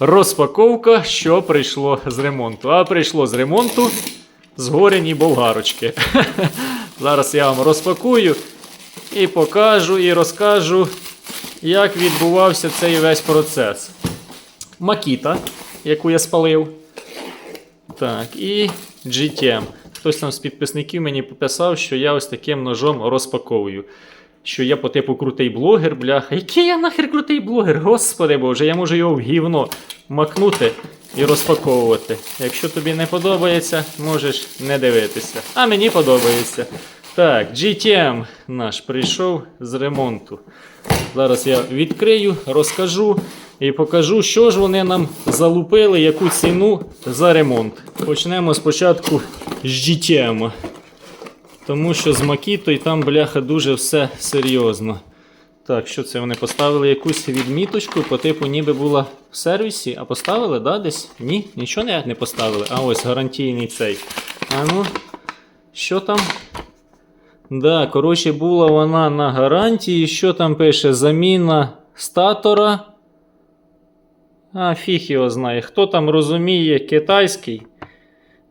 розпаковка, що прийшло з ремонту. А прийшло з ремонту згорені болгарочки. Зараз я вам розпакую і покажу, і розкажу, як відбувався цей весь процес. Макіта, яку я спалив. Так, і GTM. Хтось там з підписників мені пописав, що я ось таким ножом розпаковую. Що я по типу крутий блогер, бляха. Який я нахер крутий блогер? Господи боже, я можу його в гівно макнути і розпаковувати. Якщо тобі не подобається, можеш не дивитися. А мені подобається. Так, GTM наш прийшов з ремонту. Зараз я відкрию, розкажу і покажу, що ж вони нам залупили, яку ціну за ремонт. Почнемо спочатку з GTM. Тому що з Макітою там, бляха, дуже все серйозно. Так, що це вони поставили якусь відміточку, по типу ніби була в сервісі, а поставили, да, десь? Ні, нічого не, не поставили. А ось гарантійний цей. А ну, що там? Да, коротше, була вона на гарантії. Що там пише? Заміна статора. А, фіг його знає. Хто там розуміє китайський?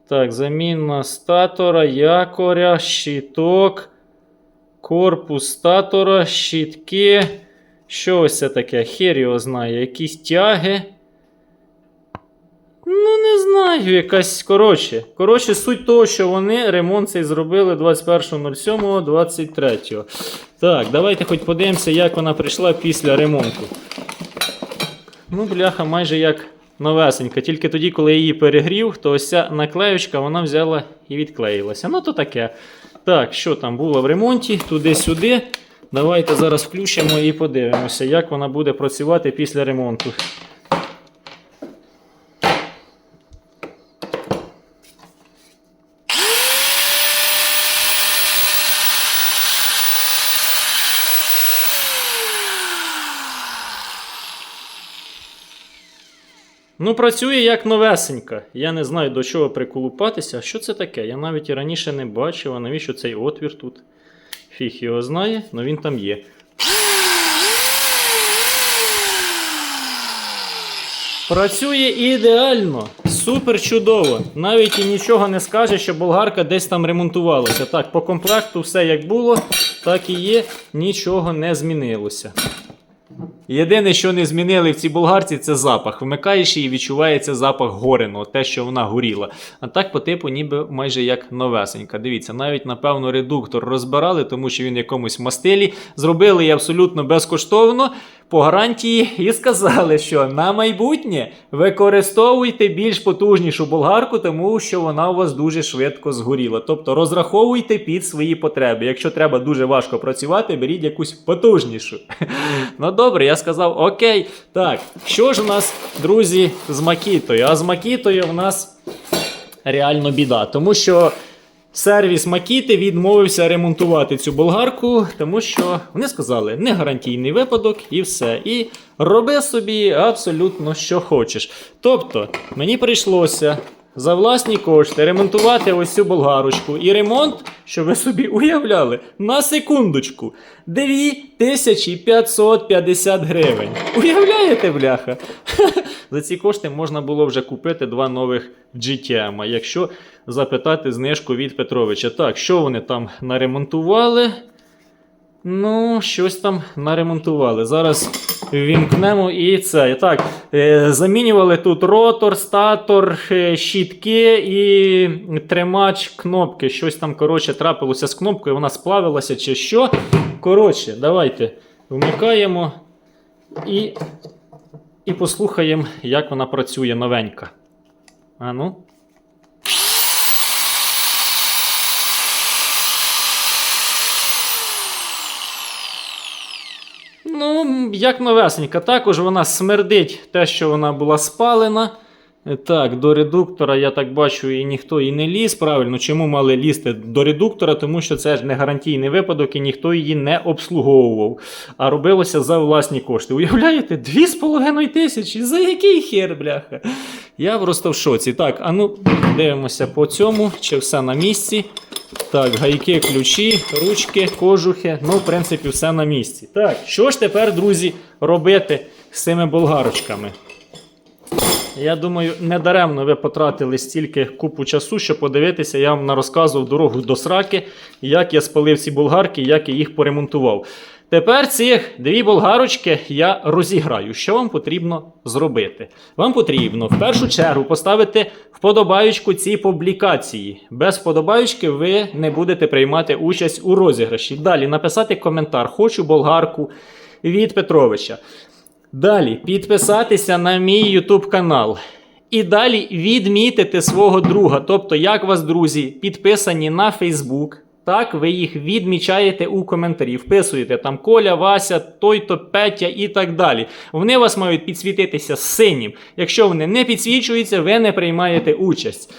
Так, заміна статора, якоря, щиток, корпус статора, щитки. Що ось це таке? Хер його знає. Якісь тяги. Ну, не знаю, якась коротше. Коротше, суть того, що вони ремонт цей зробили 21.07.23. Так, давайте хоч подивимося, як вона прийшла після ремонту. Ну, бляха, майже як новесенька. Тільки тоді, коли я її перегрів, то ось ця наклеючка вона взяла і відклеїлася. Ну, то таке. Так, що там було в ремонті, туди-сюди. Давайте зараз включимо і подивимося, як вона буде працювати після ремонту. Ну, працює як новесенька. Я не знаю до чого приколупатися. Що це таке? Я навіть і раніше не бачив, а навіщо цей отвір тут? Фіг його знає, але він там є. Працює ідеально, супер чудово. Навіть і нічого не скаже, що болгарка десь там ремонтувалася. Так, по комплекту все як було, так і є, нічого не змінилося. Єдине, що не змінили в цій болгарці, це запах. Вмикаєш її, відчувається запах гореного, те, що вона горіла. А так, по типу, ніби майже як новесенька. Дивіться, навіть, напевно, редуктор розбирали, тому що він якомусь мастилі. Зробили її абсолютно безкоштовно по гарантії і сказали, що на майбутнє використовуйте більш потужнішу болгарку, тому що вона у вас дуже швидко згоріла. Тобто розраховуйте під свої потреби. Якщо треба дуже важко працювати, беріть якусь потужнішу. Ну добре, я сказав окей. Так, що ж у нас, друзі, з Макітою? А з Макітою в нас реально біда, тому що. Сервіс Макіти відмовився ремонтувати цю болгарку, тому що вони сказали, не гарантійний випадок і все. І роби собі абсолютно що хочеш. Тобто, мені прийшлося за власні кошти ремонтувати ось цю болгарочку. І ремонт, що ви собі уявляли, на секундочку, 2550 гривень. Уявляєте, бляха? За ці кошти можна було вже купити два нових GTM, якщо запитати знижку від Петровича. Так, що вони там наремонтували? Ну, щось там наремонтували. Зараз вімкнемо і це. Так, е, замінювали тут ротор, статор, е, щітки і тримач кнопки. Щось там, коротше, трапилося з кнопкою, вона сплавилася чи що. Коротше, давайте вмикаємо і, і послухаємо, як вона працює новенька. А ну. Ну, як новесенька. Також вона смердить те, що вона була спалена. Е, Так, до редуктора, я так бачу, і ніхто і не ліз. Правильно, чому мали лізти до редуктора? Тому що це ж не гарантійний випадок і ніхто її не обслуговував. А робилося за власні кошти. Уявляєте, 2,5 тисячі. За який хер, бляха? Я просто в шоці. Так, а ну дивимося по цьому, чи все на місці. Так, гайки, ключі, ручки, кожухи. Ну, в принципі, все на місці. Так, що ж тепер, друзі, робити з цими болгарочками? Я думаю, недаремно ви потратили стільки купу часу, щоб подивитися, я вам розказував дорогу до сраки, як я спалив ці болгарки, як я їх поремонтував. Тепер цих дві болгарочки я розіграю. Що вам потрібно зробити? Вам потрібно в першу чергу поставити вподобаючку цій публікації. Без вподобаючки ви не будете приймати участь у розіграші. Далі написати коментар Хочу болгарку від Петровича. Далі підписатися на мій YouTube канал. І далі відмітити свого друга. Тобто, як вас, друзі, підписані на Facebook, так ви їх відмічаєте у коментарі. Вписуєте там Коля, Вася, той-то Петя і так далі. Вони вас мають підсвітитися синім. Якщо вони не підсвічуються, ви не приймаєте участь.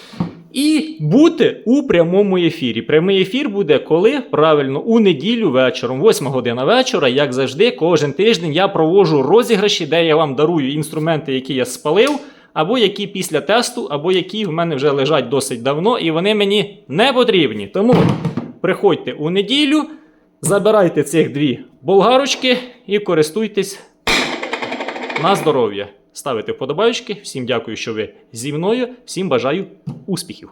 І бути у прямому ефірі. Прямий ефір буде коли? Правильно, у неділю вечором, 8 година вечора, як завжди, кожен тиждень я проводжу розіграші, де я вам дарую інструменти, які я спалив, або які після тесту, або які в мене вже лежать досить давно, і вони мені не потрібні. Тому приходьте у неділю, забирайте цих дві болгарочки і користуйтесь на здоров'я. Ставите вподобайки. Всім дякую, що ви зі мною. Всім бажаю успіхів!